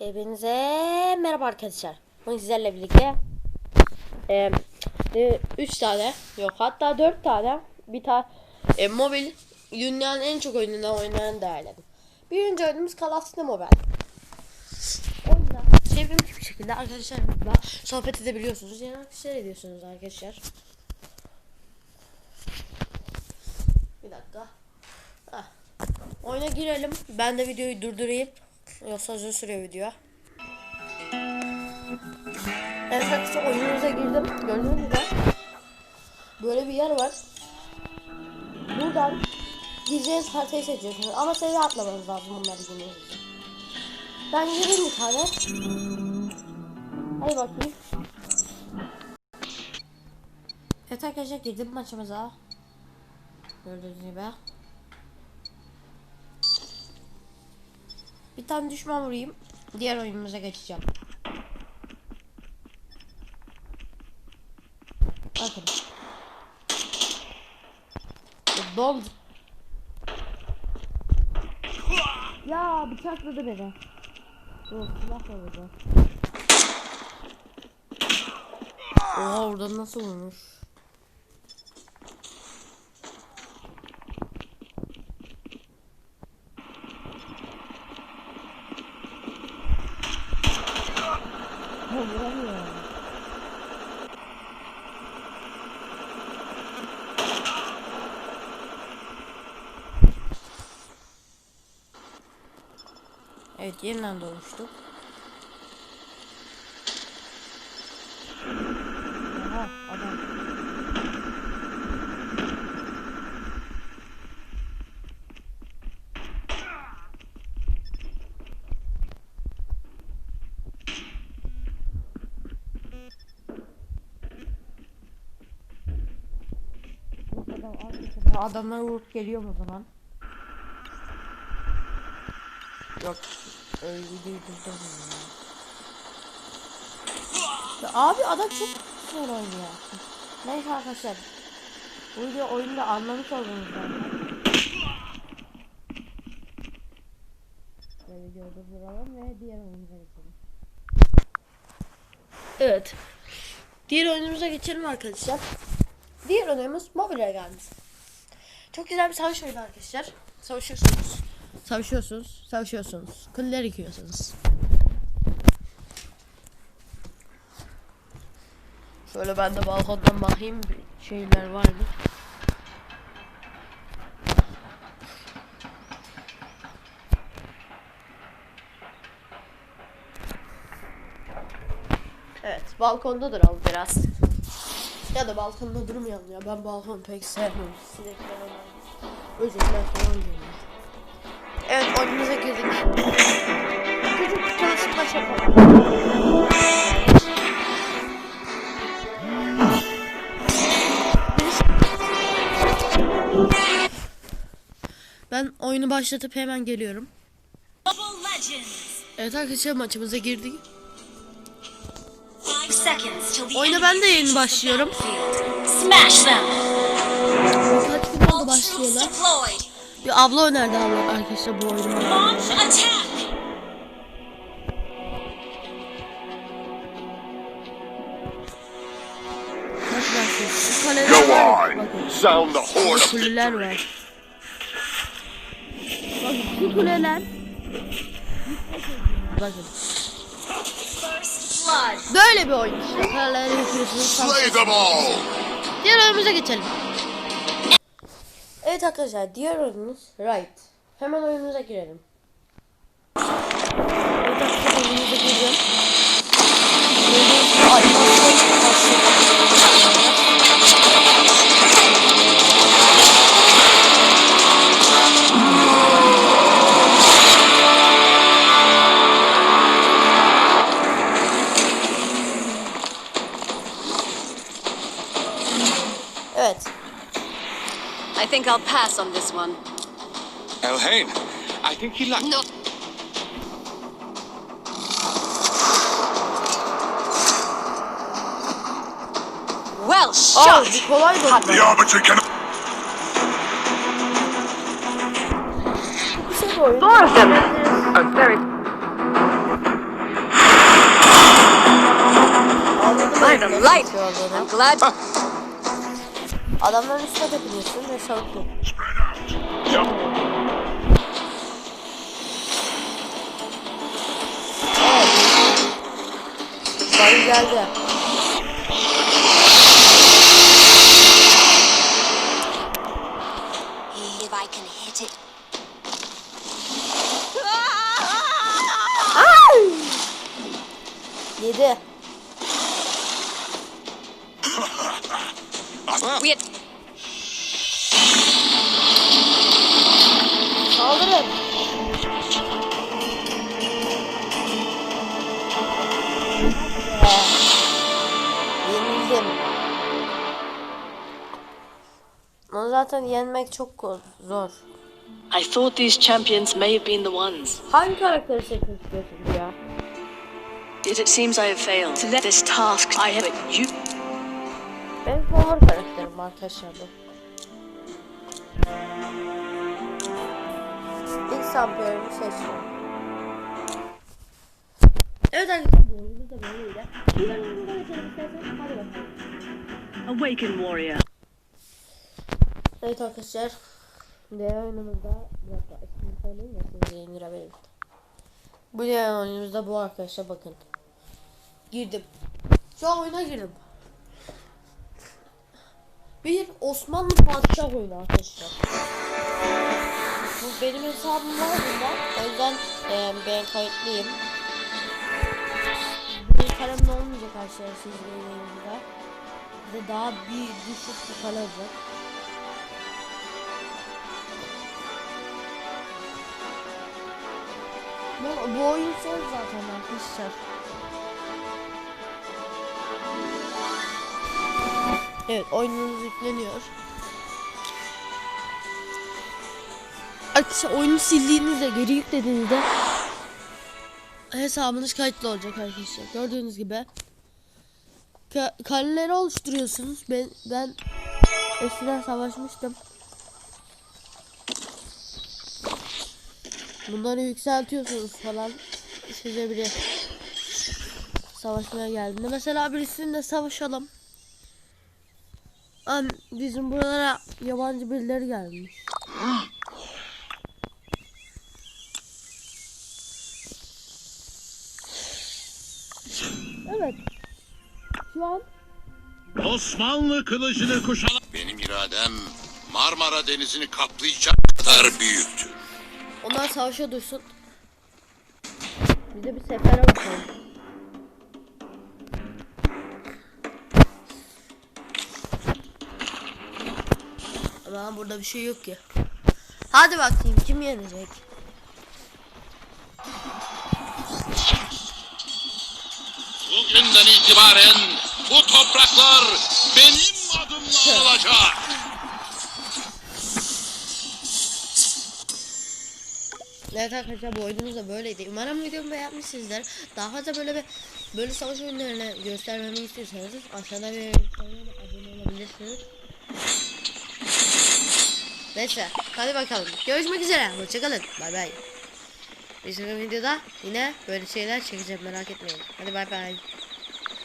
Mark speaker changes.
Speaker 1: Hepinize merhaba arkadaşlar. Bugün sizlerle birlikte 3 tane yok hatta 4 tane bir tane e, mobil dünyanın en çok oynanan oyunlarını değerledim. Birinci oyunumuz Call of Duty Mobile. Oyunda çevrimiçi bir şekilde arkadaşlarımızla sohbet edebiliyorsunuz. Yani arkadaşlar ediyorsunuz arkadaşlar. Bir dakika. Hah. Oyuna girelim. Ben de videoyu durdurayım. Yoksa uzun sürüyor video. Evet arkadaşlar oyunumuza girdim. Gördüğünüz gibi böyle bir yer var. Buradan gireceğiniz haritayı seçiyorsunuz. Ama seviye atlamanız lazım bunları girmeniz için. Ben gireyim bir tane. Hadi bakayım. Evet arkadaşlar girdim maçımıza. Gördüğünüz gibi. Bir tane düşman vurayım. Diğer oyunumuza geçeceğim. Bakın. Dol. Ya bıçakladı beni. Yok silah burada. Oha orada nasıl vurmuş? Vuramıyor. Evet yeniden doğmuştuk. Aha adam. Adam arkasında adamlar vurup geliyor o zaman. Yok. Öyle durdurmuyorum ya. Abi adam çok güzel oynuyor. Neyse arkadaşlar. Bu video oyunda anlamış oldunuz zaten. Ve videoyu durduralım ve diğer oyunumuza geçelim. Evet. Diğer oyunumuza geçelim arkadaşlar. Diğer oyunumuz Mobile Legends. Çok güzel bir savaş oyunu arkadaşlar. Savaşıyorsunuz. Savaşıyorsunuz. Savaşıyorsunuz. Kılılar yıkıyorsunuz. Şöyle ben de balkondan bakayım şeyler var mı? Evet, balkonda duralım biraz. Ya da balkonda durmayalım ya. Ben balkonu pek sevmiyorum. Sinekler olan. Özellikle falan geliyor. Evet, oyunumuza girdik. Küçük bir tanışma yapalım. Ben oyunu başlatıp hemen geliyorum. Evet arkadaşlar maçımıza girdik.
Speaker 2: Five seconds till the
Speaker 1: Oyuna ben de yeni başlıyorum.
Speaker 2: Smash them.
Speaker 1: Kaç
Speaker 2: troops
Speaker 1: başlıyorlar. Bir abla önerdi abla arkadaşlar bu oyunu.
Speaker 3: Go
Speaker 1: var.
Speaker 3: on! Sound the horn of victory!
Speaker 1: Bakın şu kuleler. Bakın.
Speaker 2: Blood.
Speaker 1: Böyle bir oyun işte. Kaleleri yapıyorsunuz.
Speaker 3: Slay them all!
Speaker 1: Diğer oyunumuza geçelim. Evet arkadaşlar diğer oyunumuz Right. Hemen oyunumuza girelim. Evet arkadaşlar oyunumuza gireceğim. Gördüğünüz
Speaker 4: I'll pass on this one.
Speaker 3: Elhane, I think he likes...
Speaker 4: No. Well shot!
Speaker 1: Oh, kolay da.
Speaker 3: The Arbiter can...
Speaker 4: Four of them are very... Light,
Speaker 1: light!
Speaker 4: I'm glad...
Speaker 1: Adamların üstüne tepiniyorsun ve yok.
Speaker 3: Yep.
Speaker 1: Bayı geldi.
Speaker 2: If
Speaker 1: Yedi.
Speaker 4: We had
Speaker 1: Saldırın. Yenildim. Onu zaten yenmek çok zor.
Speaker 5: I thought these champions may have been the ones.
Speaker 1: Hangi karakteri istiyorsunuz ya?
Speaker 5: Yet it seems I have failed to let this task I have you.
Speaker 1: Benim favori karakterim arkadaşlar bu. İlk şampiyonumu seçtim. Evet arkadaşlar bu oyunumuz da böyleydi. Bir bölümümüzde geçelim isterseniz. Hadi bakalım.
Speaker 5: Awaken warrior.
Speaker 1: Evet arkadaşlar. Diğer oyunumuzda bir dakika ismini söyleyeyim indirebilirim. Bu diğer oyunumuzda bu arkadaşlar bakın. Girdim. Şu an oyuna girdim. Bir Osmanlı padişah oyunu arkadaşlar. Bu benim hesabım var bunda. O yüzden e, ben kayıtlıyım. Bir kalemde olmayacak arkadaşlar sizin yayınınızda. Bize daha bir düşük bir kale olacak. Bu, bu oyun zor zaten arkadaşlar. Evet oyununuz yükleniyor. Arkadaşlar oyunu sildiğinizde geri yüklediğinizde hesabınız kayıtlı olacak arkadaşlar. Gördüğünüz gibi ka- kaleleri oluşturuyorsunuz. Ben ben eskiden savaşmıştım. Bunları yükseltiyorsunuz falan. Size biri savaşmaya geldiğinde. Mesela birisiyle savaşalım. An bizim buralara yabancı birileri gelmiş. Evet. Şu an
Speaker 6: Osmanlı kılıcını kuşanan
Speaker 3: Benim iradem Marmara Denizi'ni kaplayacak kadar büyüktür.
Speaker 1: onlar savaşa dursun. Bir de bir sefere bakalım. Ama burada bir şey yok ki. Hadi bakayım kim yenecek?
Speaker 3: Bugünden itibaren bu topraklar benim adımla olacak.
Speaker 1: Evet arkadaşlar bu oyunumuz da böyleydi. Umarım videomu beğenmişsinizdir. Daha fazla böyle bir böyle savaş oyunlarını göstermemi istiyorsanız aşağıda bir kanalıma abone olabilirsiniz. Neyse hadi bakalım. Görüşmek üzere. Hoşçakalın. Bay bay. Bir sonraki videoda yine böyle şeyler çekeceğim merak etmeyin. Hadi bay bay.